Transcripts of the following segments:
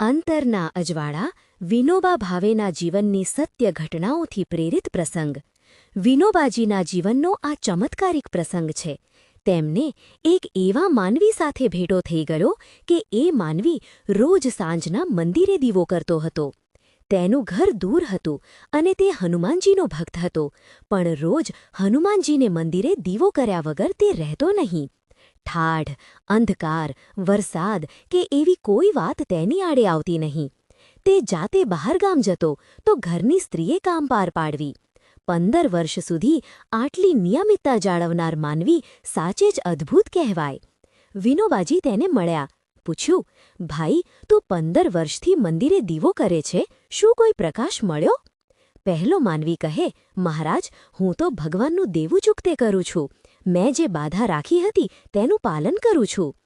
અંતરના અજવાળા વિનોબા ભાવેના જીવનની સત્ય ઘટનાઓથી પ્રેરિત પ્રસંગ. વિનોબાજીના જીવનનો આ ચમત્કારિક પ્રસંગ છે. તેમને એક એવા માનવી સાથે ભેટો થઈ ગયો કે એ માનવી રોજ સાંજના મંદિરે દીવો કરતો હતો. તેનું ઘર દૂર હતું અને તે હનુમાનજીનો ભક્ત હતો, પણ રોજ હનુમાનજીને મંદિરે દીવો કર્યા વગર તે રહેતો નહીં. ઠાઢ અંધકાર, વરસાદ કે એવી કોઈ વાત તેની આડે આવતી નહીં. તે જાતે બહારગામ જતો તો ઘરની સ્ત્રીએ કામ પાર પાડવી. પંદર વર્ષ સુધી આટલી નિયમિતતા જાળવનાર માનવી સાચે જ અદ્ભુત કહેવાય. વિનોબાજી તેને મળ્યા. પૂછ્યું, ભાઈ, તું પંદર વર્ષથી મંદિરે દીવો કરે છે? શું કોઈ પ્રકાશ મળ્યો? પહેલો માનવી કહે, મહારાજ, હું તો ભગવાનનું દેવું ચૂકતે કરું છું. મેં જે બાધા રાખી હતી તેનું પાલન કરું છું.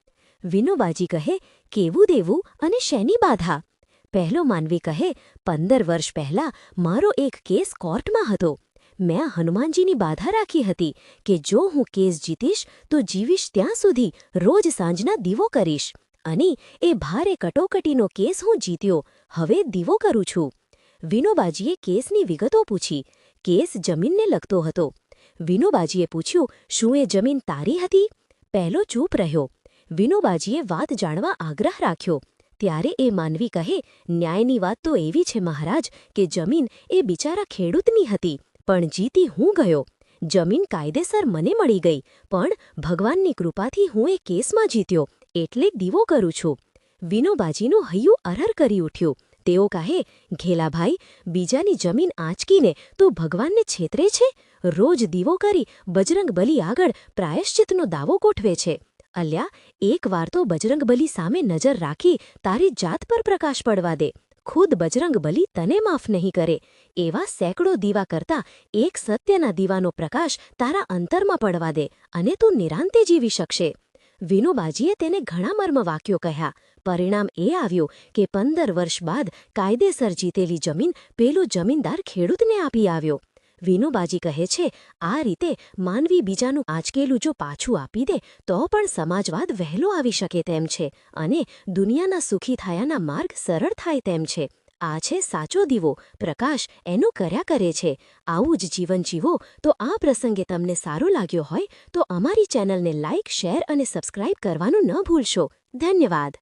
વિનોબાજી કહે, કેવું દેવું અને શેની બાધા? પહેલો માનવી કહે, પંદર વર્ષ પહેલા મારો એક કેસ કોર્ટમાં હતો. મેં હનુમાનજીની બાધા રાખી હતી કે જો હું કેસ જીતીશ તો જીવીશ ત્યાં સુધી, રોજ સાંજના દીવો કરીશ. અને એ ભારે કટોકટીનો કેસ હું જીત્યો. હવે દીવો કરું છું. વિનોબાજીએ કેસની વિગતો પૂછી. કેસ જમીનને લગતો હતો. વિનોબાજીએ પૂછ્યું, શું એ જમીન તારી હતી? પહેલો ચૂપ રહ્યો. વિનોબાજીએ વાત જાણવા આગ્રહ રાખ્યો. ત્યારે એ માનવી કહે, ન્યાયની વાત તો એવી છે મહારાજ કે જમીન એ બિચારા ખેડૂતની હતી, પણ જીતી હું ગયો. જમીન કાયદેસર મને મળી ગઈ, પણ ભગવાનની કૃપાથી હું એ કેસમાં જીત્યો, એટલે દીવો કરું છું. વિનોબાજીનું હૈયું અરર કરી ઉઠ્યું. તેઓ કહે, ઘેલાભાઈ, બીજાની જમીન આંચકીને તું ભગવાનને છેતરે છે? રોજ દીવો કરી બજરંગબલી આગળ પ્રાયશ્ચિતનો દાવો ગોઠવે છે. અલ્યા એકવાર તો બજરંગબલી સામે નજર રાખી તારી જાત પર પ્રકાશ પડવા દે. ખુદ બજરંગબલી તને માફ નહીં કરે. એવા સેંકડો દીવા કરતા એક સત્યના દીવાનો પ્રકાશ તારા અંતરમાં પડવા દે અને તું નિરાંતે જીવી શકશે. વિનોબાજીએ તેને ઘણા મર્મ વાક્યો કહ્યા. પરિણામ એ આવ્યું કે પંદર વર્ષ બાદ કાયદેસર જીતેલી જમીન પેલો જમીનદાર ખેડૂતને આપી આવ્યો. વિનોબાજી કહે છે, આ રીતે માનવી બીજાનું આંચકેલું જો પાછું આપી દે, તો પણ સમાજવાદ વહેલો આવી શકે તેમ છે અને દુનિયાના સુખી થયાના માર્ગ સરળ થાય તેમ છે. આ છે સાચો દીવો. પ્રકાશ એનું કર્યા કરે છે. આવું જ જીવન જીવો. તો આ પ્રસંગે તમને સારો લાગ્યો હોય તો અમારી ચેનલને લાઇક શેર અને સબસ્ક્રાઇબ કરવાનું ન ભૂલશો. ધન્યવાદ.